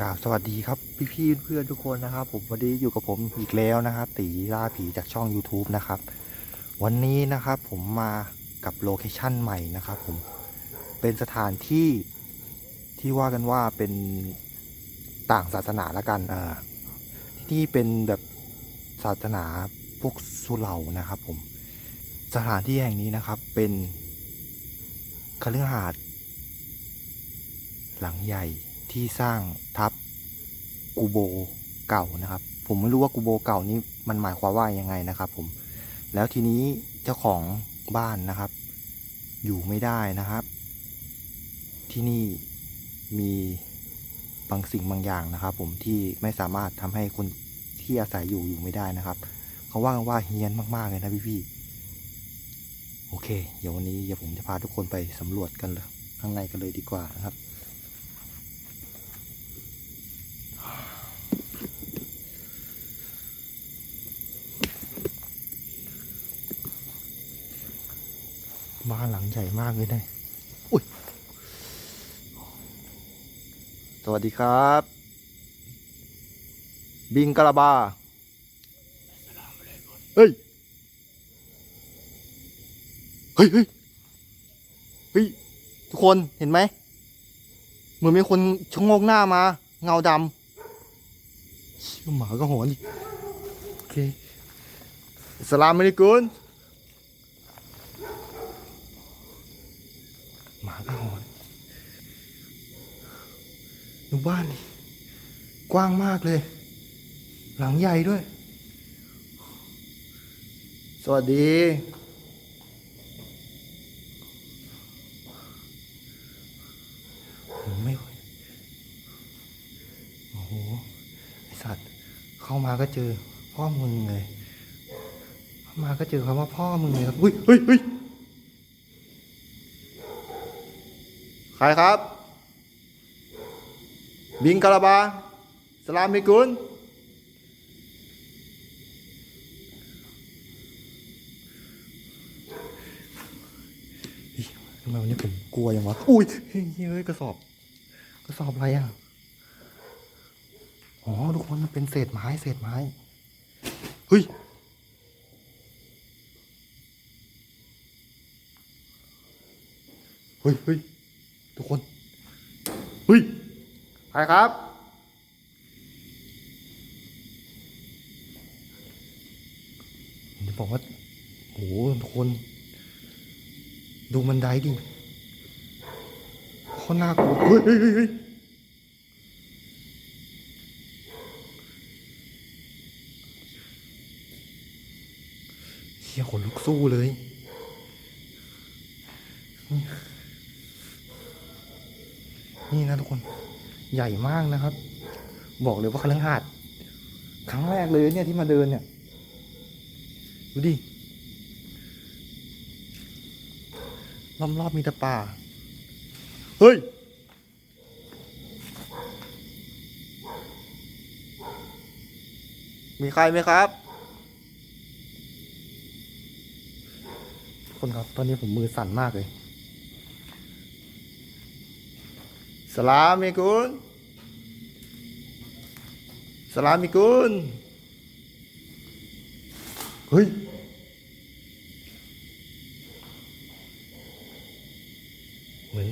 กราบสวัสดีครับพี่พี่ๆเพื่อนทุกคนนะครับ ผมวันนี้อยู่กับผมอีกแล้วนะครับตีล่าผีจากช่อง YouTube นะครับ วันนี้นะครับผมมากับโลเคชั่นใหม่นะครับผมเป็นสถานที่ที่ว่ากันว่าเป็นต่างศาสนาละกันเออที่นี่เป็นแบบศาสนาพวกสุเหร่านะครับ ผมสถานที่แห่งนี้นะครับเป็นคฤหาสน์หลังใหญ่ ที่สร้างทับกูโบเก่านะครับ ผมไม่รู้ว่ากูโบเก่านี้มันหมายความว่ายังไงนะครับ ผม แล้วทีนี้เจ้าของบ้านนะครับ อยู่ไม่ได้นะครับ ที่นี่มีบางสิ่งบางอย่างนะครับ ผมที่ไม่สามารถทำให้คนที่อาศัยอยู่อยู่ไม่ได้นะครับเขาว่ากันว่าเฮี้ยนมากๆเลยนะพี่ๆโอเค เดี๋ยววันนี้เดี๋ยวผมจะพาทุกคนไปสำรวจกันเลยข้างในกันเลยดีกว่านะครับ บ้านหลังใหญ่มากเลยนะอุ้ย สวัสดีครับ บิงกะลาบา เฮ้ย เฮ้ยเฮ้ยเฮ้ย ทุกคนเห็นไหม เหมือนมีคนชะโงกหน้ามา เงาดำเชี่ยหมาก็หอนอีก โอเคอัสสลามอะลัยกุม หมาก็หอนดูบ้านดิกว้างมากเลย หลังใหญ่ด้วย สวัสดี ไม่โอ้โห ไอสัตว์ เข้ามาก็เจอพ่อมึงเลย เข้ามาก็เจอคำว่าพ่อมึงเลยครับ อุ้ยเฮ้ยเฮ้ย ใครครับ บิงกาลาบา สลามิกุลทำไมวันนี้ผมกลัวอย่างวะ อุ้ยเฮ้ย เฮ้ยกระสอบ กระสอบอะไรอะ อ๋อ ทุกคนมันเป็นเศษไม้ เศษไม้ เฮ้ยเฮ้ยเฮ้ย ทุกคนเฮ้ยใครครับ จะบอกว่าโหทุกคน ดูบันไดดิโคตรน่ากลัวเฮ้ยเฮ้ยเฮ้ยเฮ้ยเฮียขนลุกสู้เลย นี่นะทุกคนใหญ่มากนะครับ บอกเลยว่าครั้งหาดครั้งแรกเลยเนี่ยที่มาเดินเนี่ยดูดิรอบๆมีแต่ป่า เฮ้ย มีใครไหมครับ คนครับ ตอนนี้ผมมือสั่นมากเลย สลามิกุลสลามิกุลเฮ้ยเหมือน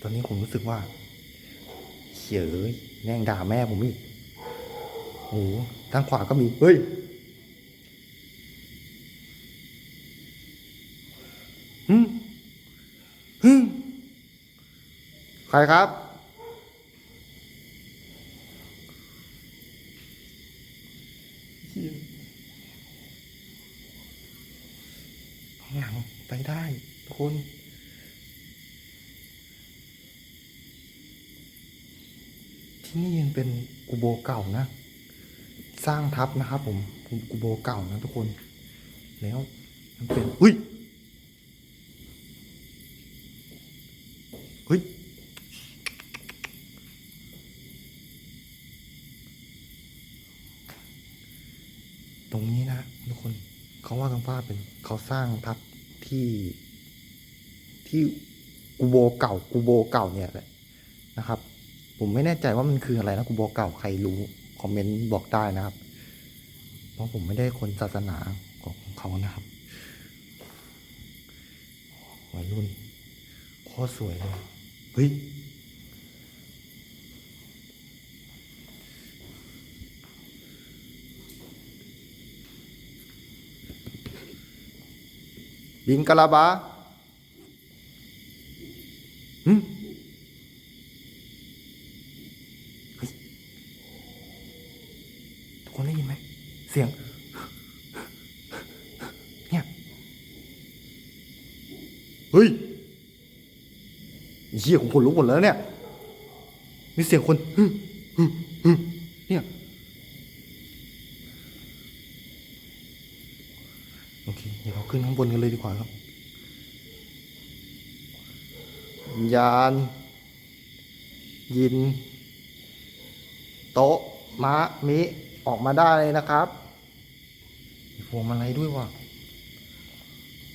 ตอนนี้ผมรู้สึกว่าเฉยแม่งด่าแม่ผมอีกโอ้โหทางขวาก็มีเฮ้ยฮึมฮึมใครครับ ข้างหลังไปได้ทุกคน ที่นี่ยังเป็นกูโบเก่านะ สร้างทับนะครับ ผมกูโบเก่านะทุกคน แล้วมันเป็นอุ้ยเฮ้ยตรงนี้นะทุกคนเขาว่ากันว่าเป็นเขาสร้างทับที่ที่กูโบเก่ากูโบเก่าเนี่ยแหละนะครับ ผมไม่แน่ใจว่ามันคืออะไรนะกูบอกเก่าใครรู้คอมเมนต์บอกได้นะครับ เพราะผมไม่ได้คนศาสนาของเขานะครับวัยรุ่นโคอสวยเลยเฮ้ยบิงกะลาบาอืม คุณได้ยินไหม เสียง เนี่ย เฮ้ยเหี้ยของคนลุกหมดแล้วเนี่ย มีเสียงคนเนี่ยโอเคเดี๋ยวเราขึ้นข้างบนกันเลยดีกว่าครับยาน ยิน โต๊ะม้ามิ ออกมาได้เลยนะครับพวงมาลัยด้วยวะ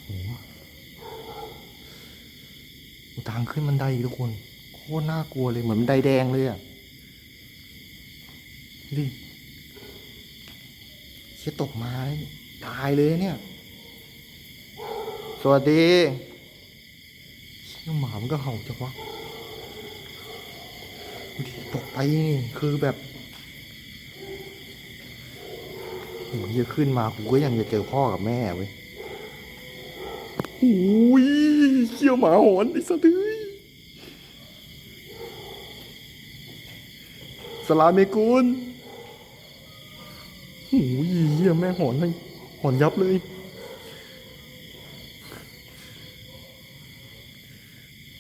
โหทางขึ้นมันได้ทุกคน โคตรน่ากลัวเลยเหมือนบันไดแดงเลยอะดิเชี่ยตกไม้ตายเลยเนี่ย สวัสดีเชี่ยหมามันก็เห่าจังวะตกไปนี่คือแบบ เฮียขึ้นมากูก็ยังจะเจอพ่อกับแม่เว้ยอุ้ยเขี้ยวหมาหอนไอ้สะดือสลามีกุลโอ้ยเฮียแม่หอนเลยหอนยับเลย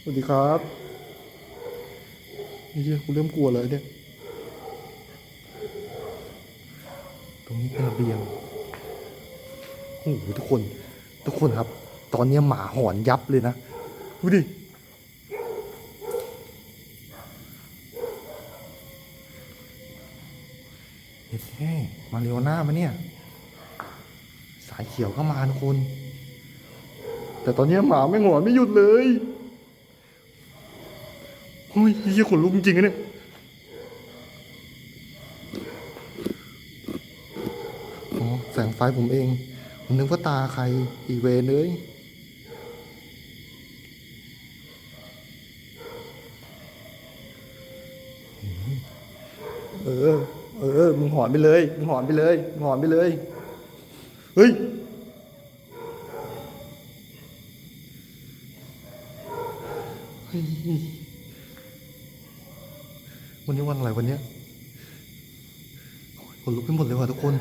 สวัสดีครับเฮียกูเริ่มกลัวแล้วเนี่ย ระเบียงโอ้โหทุกคน ทุกคนครับ ตอนนี้หมาหอนยับเลยนะดูดิเฮ้ยมาเรียวหน้ามาเนี่ย สายเขียวก็มาทุกคน แต่ตอนนี้หมาไม่หอนไม่หยุดเลยเฮ้ยเฮียขนลุกจริงๆเนี่ย ไฟผมเองผมนึกว่าตาใครอีเวนเลยเออ เออ มึงหอนไปเลย มึงหอนไปเลย มึงหอนไปเลย เฮ้ย วันนี้วันอะไรวันเนี้ยขนลุกไปหมดเลยว่ะทุกคน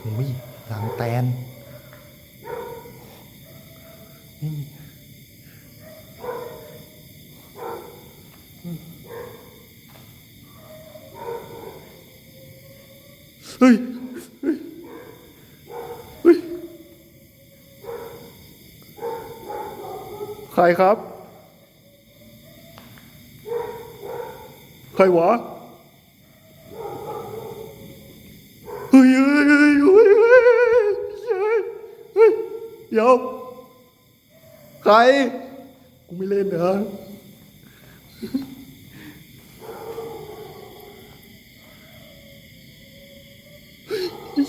โอ้ยหลังแตนนี่เฮ้ยเฮ้ย ใครครับ ใครวะ เดี๋ยว ใคร กูไม่เล่นเหรอ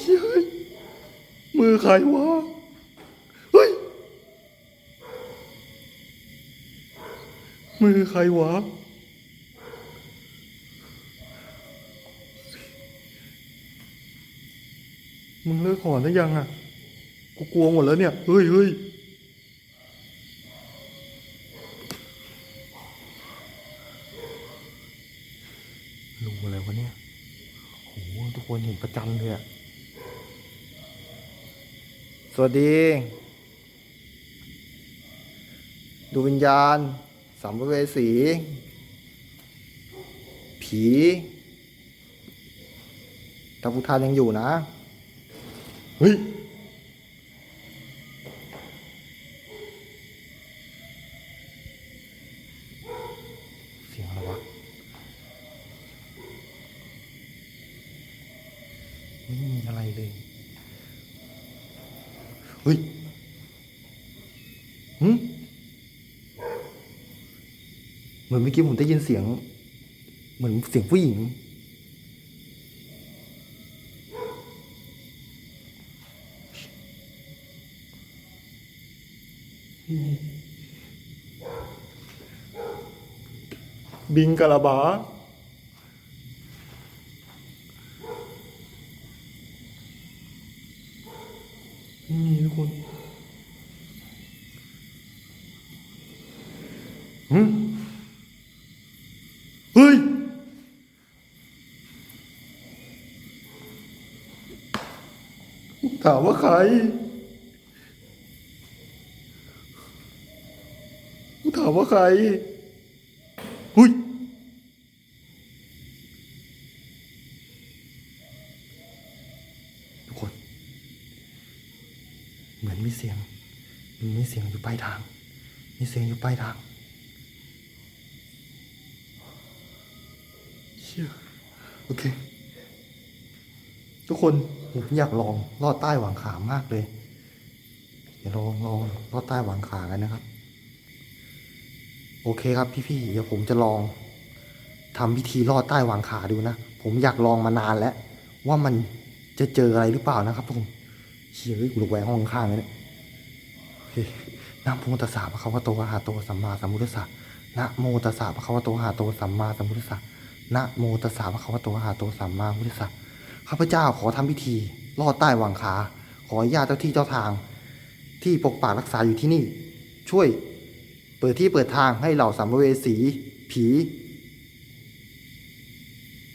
เชื่ยมือใครวะ เฮ้ย มือใครวะมึงเลิกหอนได้ยังอะ กลัวหมดแล้วเนี่ยเฮ้ยเฮ้ยลุงอะไรวะเนี่ยโหทุกคนเห็นประจันเลยอะสวัสดี ดูวิญญาณสัมภเวสี ผี ถ้าพุทธานยังอยู่นะ เฮ้ย เหมือนเมื่อกี้ผมได้ยินเสียง เหมือนเสียงผู้หญิง บิงกะลาบา ไม่มีทุกคนหืมเฮ้ย ถามว่าใครถามว่าใคร หุยทุกคน เหมือนมีเสียงมีเสียงอยู่ปลายทาง มีเสียงอยู่ปลายทางเชี่ยโอเค ทุกคน ผมอยากลองลอดใต้หวังขามากเลย เดี๋ยวลองลองลอดใต้หวังขากันนะครับ โอเคครับพี่ๆเดี๋ยวผมจะลองทำพิธีลอดใต้หวังขาดูนะผมอยากลองมานานแล้ว ว่ามันจะเจออะไรหรือเปล่านะครับทุกคนเชี่ยเฮ้ยกูหลกแหวงห้องข้างเลยเนี่ยนะโมตัสสะพระคะวะโตหะโตสัมมาสัมพุทธัสสะนะโมตัสสะพระคะวะโตหะโตสัมมาสัมพุทธัสสะนะโมตัสสะพระคะวะโตหะโตสัมมาสัมพุทธัสสะ ข้าพเจ้าขอทำพิธีลอดใต้หวังขา ขอญาติเจ้าที่เจ้าทาง ที่ปกปักรักษาอยู่ที่นี่ ช่วยเปิดที่เปิดทางให้เหล่าสัมภเวสี ผี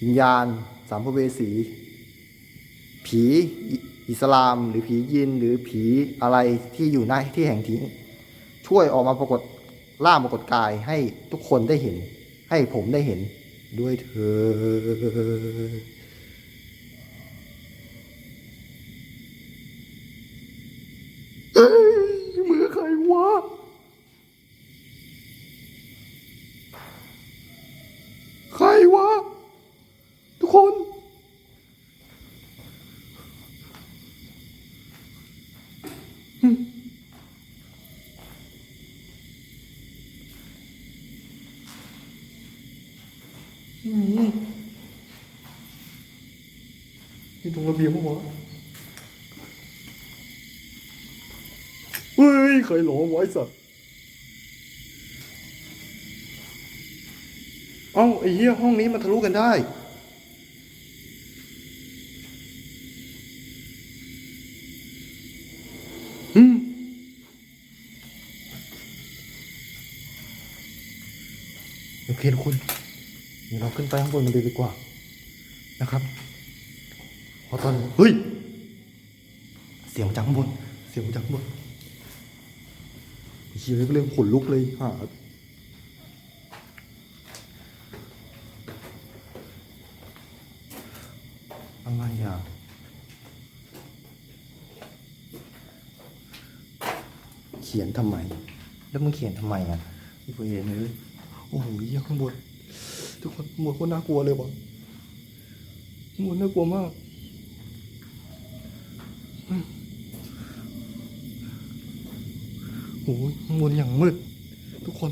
วิญญาณสัมภเวสี ผีอิสลามหรือผียินหรือผีอะไรที่อยู่ในที่แห่งที่ช่วยออกมาปรากฏล่างปรากฏกายให้ทุกคนได้เห็น ให้ผมได้เห็นด้วยเธอ เอ้ยมือใครวะใครวะ ทุกคนไม่มีนี่ตรงระเบียงปะวะ เฮ้ยหลอไว้สัตว์เอ้าไอ้เหี้ยห้องนี้มันทะลุกันได้อืมโอเคทุกคนเดี๋ยวเราขึ้นไปข้างบนมันเลยดีกว่า นะครับพราะตอนเฮ้ย เสียงจากข้างบน เสียงจากข้างบน เฮียก็เรื่องขนลุกเลยหาอะไรอะเขียนทำไม แล้วมึงเขียนทำไมอะพี่เห็นเลยโอ้โหเหี้ยข้างบนทุกคนข้างบนโคตรน่ากลัวเลยวะข้างบนน่ากลัวมากอืม โอ้โหข้างบนอย่างมืด ทุกคน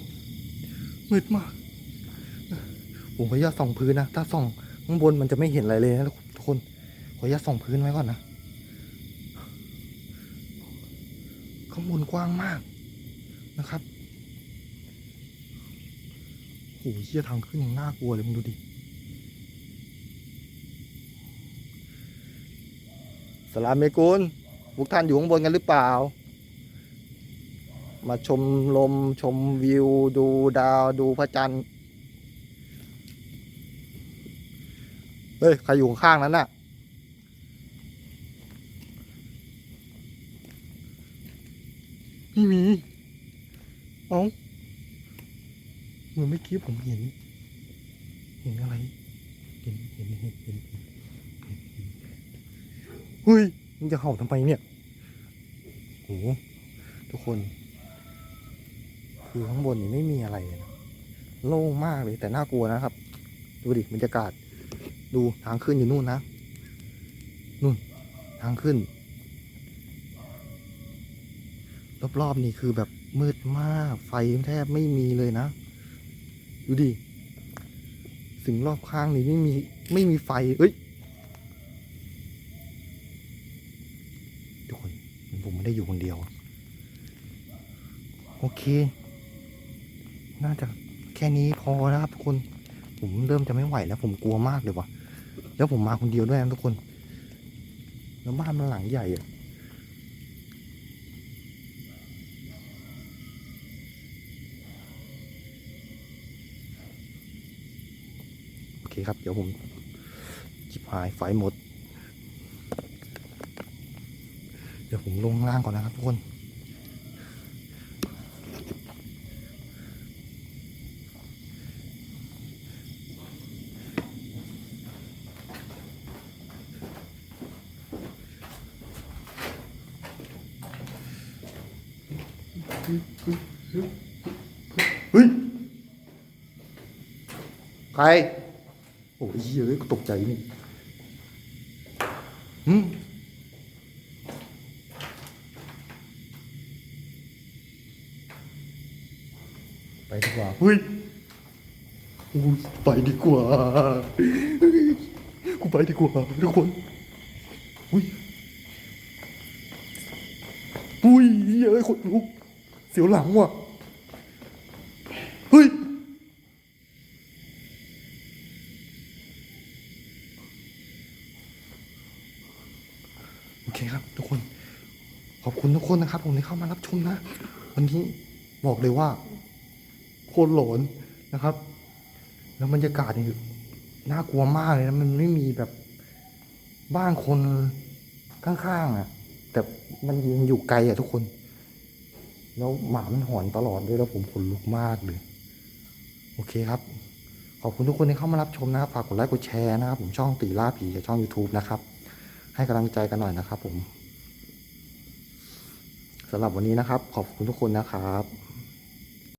มืดมากผมขออนุญาตส่องพื้นนะ ถ้าส่องข้างบนมันจะไม่เห็นอะไรเลยนะทุกคน ขออนุญาตส่องพื้นไว้ก่อนนะ ข้างบนกว้างมากนะครับโอ้โหเชี่ยทางขึ้นยังน่ากลัวเลยมึงดูดิสลามเมกุลพวกท่านอยู่ข้างบนกันหรือเปล่า มาชมลมชมวิว ดูดาวดูพระจันทร์เฮ้ยใครอยู่ข้างนั้นน่ะไม่มีเอ้าเมือนเมื่อกี้ผมเห็น เห็นอะไร เห็นเห็นเห็นเห็นเห็นเห็นเห็นเฮ้ยมึงจะเห่าทำไมเนี่ยโหทุกคน คือข้างบนนี่ไม่มีอะไรนะโล่งมากเลยแต่น่ากลัวนะครับ ดูดิบรรยากาศ ดูทางขึ้นอยู่นู่นนะนู่นทางขึ้น รอบๆนี่คือแบบมืดมาก ไฟแทบไม่มีเลยนะ ดูดิสิ่งรอบข้างนี้ไม่มีไม่มีไฟเอ้ยทุกคนผมไม่ได้อยู่คนเดียว โอเค น่าจะแค่นี้พอนะครับทุกคน ผมเริ่มจะไม่ไหวแล้ว ผมกลัวมากเลยว่ะ แล้วผมมาคนเดียวด้วยนะทุกคน แล้วบ้านมันหลังใหญ่อะโอเคครับ เดี๋ยวผมจิบหายไฟหมด เดี๋ยวผมลงล่างก่อนนะครับทุกคน โอ้ยเฮ้ยกูตกใจนี่หืมไปดีกว่าเฮ้ยอู้ไปดีกว่ากูไปดีกว่าทุกคนอุ้ยอุ้ยเฮ้ยคนลุกเสียวหลังว่ะ เฮ้ย โอเคครับ ทุกคน ขอบ คุณทุกคนนะครับ ผมที่เข้ามารับชมนะ วันนี้บอกเลยว่า โคตรหลอนนะครับ แล้วบรรยากาศนี่น่ากลัวมากเลยนะมันไม่มีแบบบ้านคนข้างๆอะ แต่มันยังอยู่ไกลอะทุกคน แล้วหมามันหอนตลอดด้วยแล้วผมขนลุกมากเลย โอเคครับ ขอบคุณทุกคนที่เข้ามารับชมนะครับ ฝากกดไลค์กดแชร์นะครับ ผมช่องตีล่าผีกับช่อง YouTube นะครับ ให้กำลังใจกันหน่อยนะครับผม สำหรับวันนี้นะครับ ขอบคุณทุกคนนะครับ